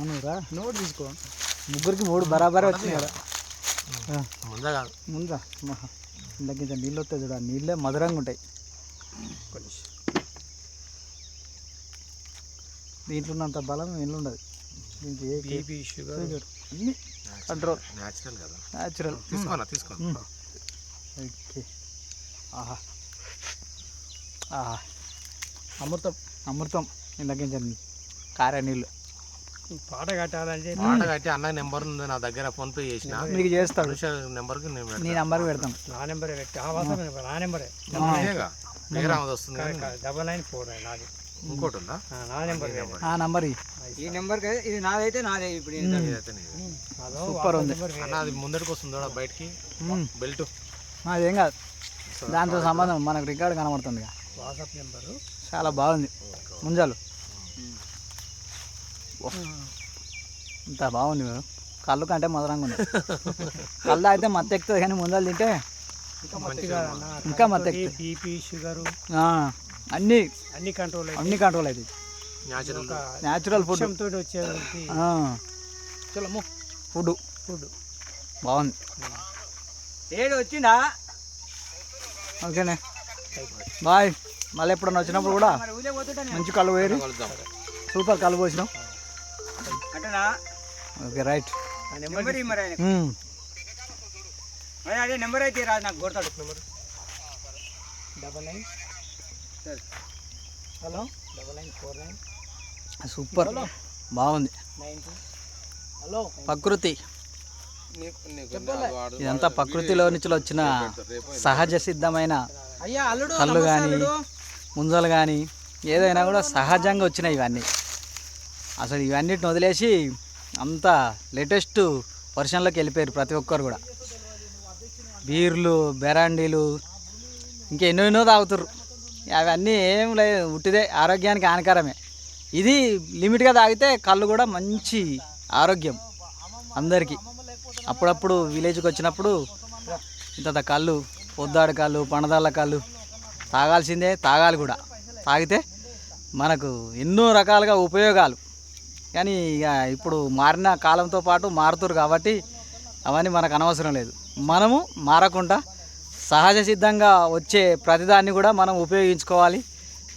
అనురా note తీసుకో. ముగ్గురికి మూడు బరాబరే వచ్చినాయి కదా. ముందే కాదు. ముందా? మహా. ఇందాక ఇంత నీళ్ళు వస్తాయి చూడ నీళ్ళే మధురంగా ఉంటాయి. కొంచెం దీంట్లో ఉన్నంత బలం నీళ్ళు ఉండదు. దీనికి ఏ బీపీ షుగర్ అన్ని కంట్రోల్ న్యాచురల్ కదా. న్యాచురల్ తీసుకోనా తీసుకోండి ఓకే. ఆహా. ఆహా. అమృతం. అమృతం. ఇందాక కారే నీళ్ళు. పాట కట్టాలంటే పాట కట్టి అన్న నెంబర్ ఉంది నా దగ్గర ఫోన్ పే చేసిన. మీకు చేస్తాడు. నేను నీ పెడతాను నెంబర్ పెడతాం. నా నెంబరే పెట్టి నా నెంబరే. వస్తుంది డబల్ నైన్ ఫోర్ నాది. ఇంకోటి ఉందా? నా నెంబర్ ఆ నంబర్ ఈ నెంబర్ ఇది నాదైతే నాదే ఇప్పుడు. సూపర్ ఉంది. అన్న అది ముందటికి వస్తుంది చూడ బయటికి. బెల్ట్. అదేం కాదు. దాంతో సంబంధం మనకు రికార్డు కనబడుతుంది. WhatsApp number. చాలా బాగుంది. ముంజాలు. ఇంత బాగుంది కదా. కళ్ళు కంటే మధురంగా ఉంది. కళ్ళు అయితే మత్తు ఎక్కుతుంది కానీ ముంజాలు తింటే మంచిగా ఇంకా మత్తు ఎక్కుతుంది. బీపీ షుగరు ఆ, అన్నీ అన్ని కంట్రోల్ అయితే అన్ని కంట్రోల్ అవుతాయి న్యాచురల్ ఫుడ్ తోటి వచ్చేది చలము ఫుడ్ ఫుడ్ బాగుంది. ఏడు వచ్చిందా? ఓకేనే. బాయ్. మళ్ళీ ఎప్పుడన్నా వచ్చినప్పుడు కూడా. మంచి కళ్ళు పోయి సూపర్ కళ్ళు పోసినాం. అంటనా ఓకే రైట్. నెంబర్ మరి ఆయన అదే నెంబర్ అయితే రాదు నాకు కొడతాడు. నెంబర్. Double nine. సరే. Hello? Double nine four nine. Super. బాగుంది. హలో? ప్రకృతి. ఇదంతా ప్రకృతిలో నుంచి వచ్చిన సహజ సిద్ధమైన అయ్యా అల్లుడు కళ్ళు కానీ ముంజలు కానీ ఏదైనా కూడా సహజంగా వచ్చినాయి ఇవన్నీ. అసలు ఇవన్నిటిని వదిలేసి అంత లేటెస్ట్ వర్షన్లోకి వెళ్ళిపోయారు ప్రతి ఒక్కరు కూడా. బీర్లు బెరాండీలు ఇంకా ఎన్నో ఎన్నో తాగుతారు అవన్నీ ఏం లేదు ఉట్టిదే ఆరోగ్యానికి హానికరమే. ఇది లిమిట్గా తాగితే కళ్ళు కూడా మంచి ఆరోగ్యం అందరికీ. అప్పుడప్పుడు విలేజ్కి వచ్చినప్పుడు ఇంత కళ్ళు పొద్దాడు కళ్ళు పణదాళ్ళ కళ్ళు తాగాల్సిందే తాగాలి కూడా. తాగితే మనకు ఎన్నో రకాలుగా ఉపయోగాలు. కానీ ఇక ఇప్పుడు మారిన కాలంతో పాటు మారుతురు కాబట్టి అవన్నీ మనకు అనవసరం లేదు. మనము మారకుండా సహజ సిద్ధంగా వచ్చే ప్రతిదాన్ని కూడా మనం ఉపయోగించుకోవాలి.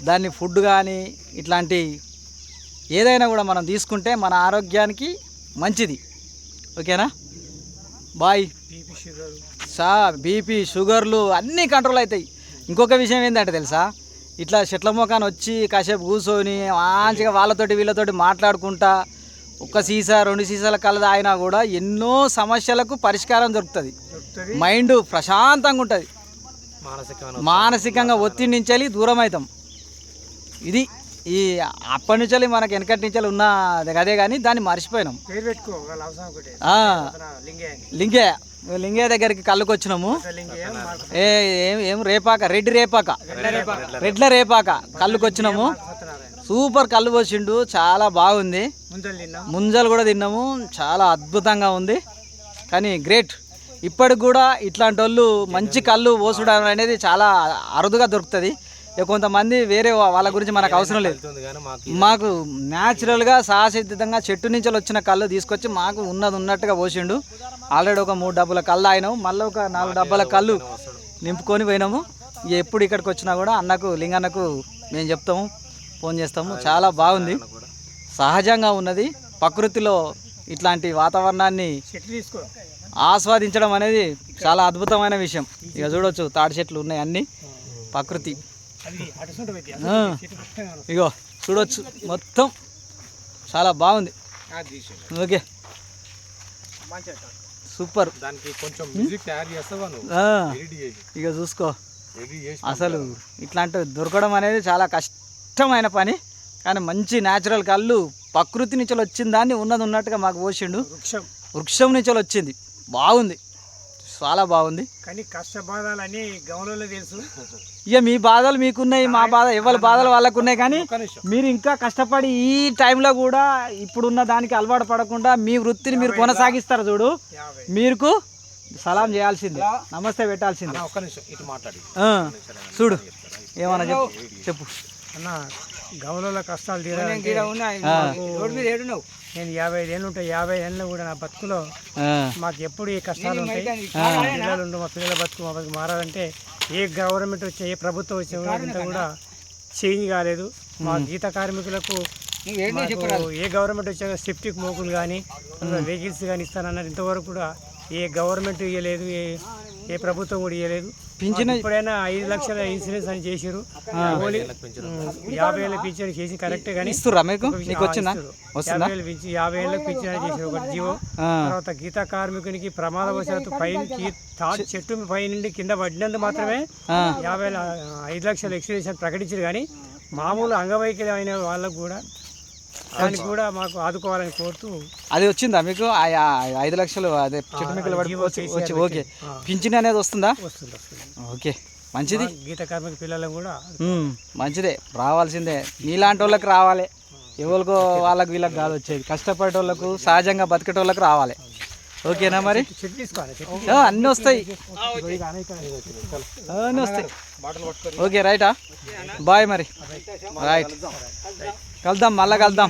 దాన్ని ఫుడ్ కానీ ఇట్లాంటి ఏదైనా కూడా మనం తీసుకుంటే మన ఆరోగ్యానికి మంచిది. ఓకేనా? బాయ్. సా బీపీ షుగర్లు అన్నీ కంట్రోల్ అవుతాయి. ఇంకొక విషయం ఏంటంటే తెలుసా? ఇట్లా చెట్ల మొఖాన్ని వచ్చి కాసేపు కూర్చొని మంచిగా వాళ్ళతోటి వీళ్ళతోటి మాట్లాడుకుంటా ఒక సీసా రెండు సీసాల కళ్ళ తాగినా కూడా ఎన్నో సమస్యలకు పరిష్కారం దొరుకుతుంది. మైండ్ ప్రశాంతంగా ఉంటుంది. మానసికంగా ఒత్తిడి నుంచి దూరం అవుతాం ఇది ఈ అప్పటి నుంచి మనకి వెనకటి నుంచి ఉన్న అదే కానీ దాన్ని మర్చిపోయినాం. లింగే లింగయ్య లింగే దగ్గరికి కళ్ళుకు వచ్చినాము ఏ ఏం ఏం రేపాక? రెడ్డి రేపాక. రెడ్ల రేపాక కళ్ళుకు వచ్చినాము సూపర్ కళ్ళు పోసిండు చాలా బాగుంది. ముంజలు కూడా తిన్నాము చాలా అద్భుతంగా ఉంది. కానీ గ్రేట్. ఇప్పటికి కూడా ఇట్లాంటి వాళ్ళు మంచి కళ్ళు పోసుడం అనేది చాలా అరుదుగా దొరుకుతుంది. కొంతమంది వేరే వా- వాళ్ళ గురించి మనకు అవసరం లేదు. మాకు మాకు న్యాచురల్గా సహసిద్ధంగా చెట్టు నుంచి వచ్చిన కళ్ళు తీసుకొచ్చి మాకు ఉన్నది ఉన్నట్టుగా పోసిండు. ఆల్రెడీ ఒక మూడు డబ్బుల కళ్ళు అయినాము మళ్ళీ ఒక నాలుగు డబ్బాల కళ్ళు నింపుకొని పోయినాము. ఇక ఎప్పుడు ఇక్కడికి వచ్చినా కూడా అన్నకు లింగన్నకు మేము చెప్తాము ఫోన్ చేస్తాము. చాలా బాగుంది. సహజంగా ఉన్నది. ప్రకృతిలో ఇట్లాంటి వాతావరణాన్ని ఆస్వాదించడం అనేది చాలా అద్భుతమైన విషయం. ఇక చూడొచ్చు తాడి చెట్లు ఉన్నాయి అన్నీ. ప్రకృతి. ఇగో చూడొచ్చు. మొత్తం చాలా బాగుంది. ఓకే. సూపర్. దానికి కొంచెం మ్యూజిక్ తయారు చేస్తావా ఇక చూసుకో. అసలు ఇట్లాంటివి దొరకడం అనేది చాలా కష్టమైన పని. కానీ మంచి న్యాచురల్ కళ్ళు ప్రకృతి నుంచి వచ్చిన దాన్ని ఉన్నది ఉన్నట్టుగా మాకు పోసిండు. వృక్షం. వృక్షం నుంచి వచ్చింది. బాగుంది. చాలా బాగుంది. కానీ కష్టబాధాలని గమనంలో తెలుసు. ఇక మీ బాధలు మీకున్నాయి మా బాధ ఎవరి బాధలు వాళ్ళకు ఉన్నాయి కానీ మీరు ఇంకా కష్టపడి ఈ టైంలో కూడా ఇప్పుడున్న దానికి అలవాటు పడకుండా మీ వృత్తిని మీరు కొనసాగిస్తారు చూడు. మీకు సలాం చేయాల్సిందే. నమస్తే పెట్టాల్సిందే. ఒక్క నిమిషం ఇటు మాట్లాడి. చూడు. ఏమన్నా చెప్పు చెప్పు. అన్న గౌరవ కష్టాలు తీరాలంటే నేను యాభై ఐదు ఏళ్ళు ఉంటాయి యాభై ఏళ్ళు కూడా నా బతుకులో మాకు ఎప్పుడు ఈ కష్టాలు ఉంటాయి? పిల్లలు ఉండు మా పిల్లల బతుకు మా బతుకు మారాలంటే ఏ గవర్నమెంట్ వచ్చే ఏ ప్రభుత్వం వచ్చే కూడా చేంజ్ కాలేదు. మా గీత కార్మికులకు ఏ గవర్నమెంట్ వచ్చాక సెప్టిక్ మోకులు కానీ వెహికల్స్ కానీ ఇస్తానన్నారు. ఇంతవరకు కూడా ఏ గవర్నమెంట్ ఇవ్వలేదు ఏ ఏ ప్రభుత్వం కూడా ఇవ్వలేదు పింఛన్ ఇప్పుడైనా ఐదు లక్షల ఇన్సూరెన్స్ అని చేసారు ఉమ్, యాభై ఏళ్ళ పింఛన్ చేసి కరెక్టే కానీ ఇస్తుర్రా మీకు? నీకు వచ్చిందా? వస్తుందా? యాభై ఏళ్ళకి పింఛన్ అని చేసారు ఒకటి జీవో. తర్వాత గీతా కార్మికునికి ప్రమాదవశాత్తు పై తాటి చెట్టు పై నుండి కింద పడినందుకు మాత్రమే యాభై ఐదు లక్షల ఎక్స్టెన్షన్ ప్రకటించారు కానీ మామూలు అంగవైకల్యం అయిన వాళ్ళకు కూడా దానికి కూడా మాకు ఆదుకోవాలని కోరుతూ అది వచ్చిందా మీకు? ఐదు లక్షలు అదే చెట్టు మిక్కలు పడి వచ్చి ఓకే. పింఛన్ అనేది వస్తుందా? వస్తుంది ఓకే. మంచిది? గీత కార్మిక పిల్లలను కూడా మంచిదే. రావాల్సిందే. నీలాంటి వాళ్ళకి రావాలి. ఎవరికో వాళ్ళకి వీళ్ళకి కాదు వచ్చేది. కష్టపడే వాళ్ళకు సహజంగా బతికేటోళ్ళకి రావాలి. ఓకేనా మరి? అన్నీ వస్తాయి. అన్నీ వస్తాయి. ఓకే రైటా? బాయ్ మరి. రైట్. కలుద్దాం మళ్ళా కలుద్దాం.